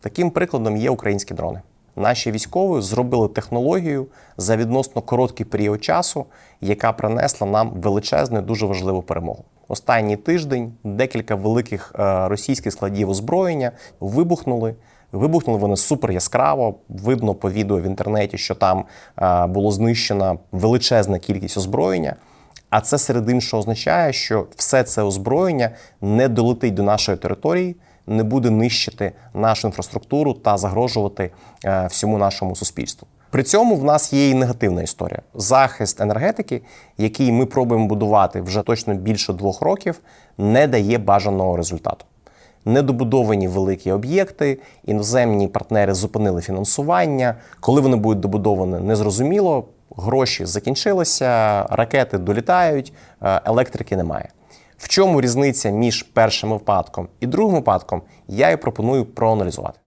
Таким прикладом є українські дрони. Наші військові зробили технологію за відносно короткий період часу, яка принесла нам величезну, і дуже важливу перемогу. Останній тиждень декілька великих е, російських складів озброєння вибухнули. Вибухнули вони супер яскраво. Видно по відео в інтернеті, що там е, було знищена величезна кількість озброєння. А це серед іншого означає, що все це озброєння не долетить до нашої території, не буде нищити нашу інфраструктуру та загрожувати е, всьому нашому суспільству. При цьому в нас є і негативна історія. Захист енергетики, який ми пробуємо будувати вже точно більше двох років, не дає бажаного результату. Недобудовані великі об'єкти, іноземні партнери зупинили фінансування. Коли вони будуть добудовані, незрозуміло. Гроші закінчилися, ракети долітають, е, електрики немає. В чому різниця між першим випадком і другим випадком, я і пропоную проаналізувати.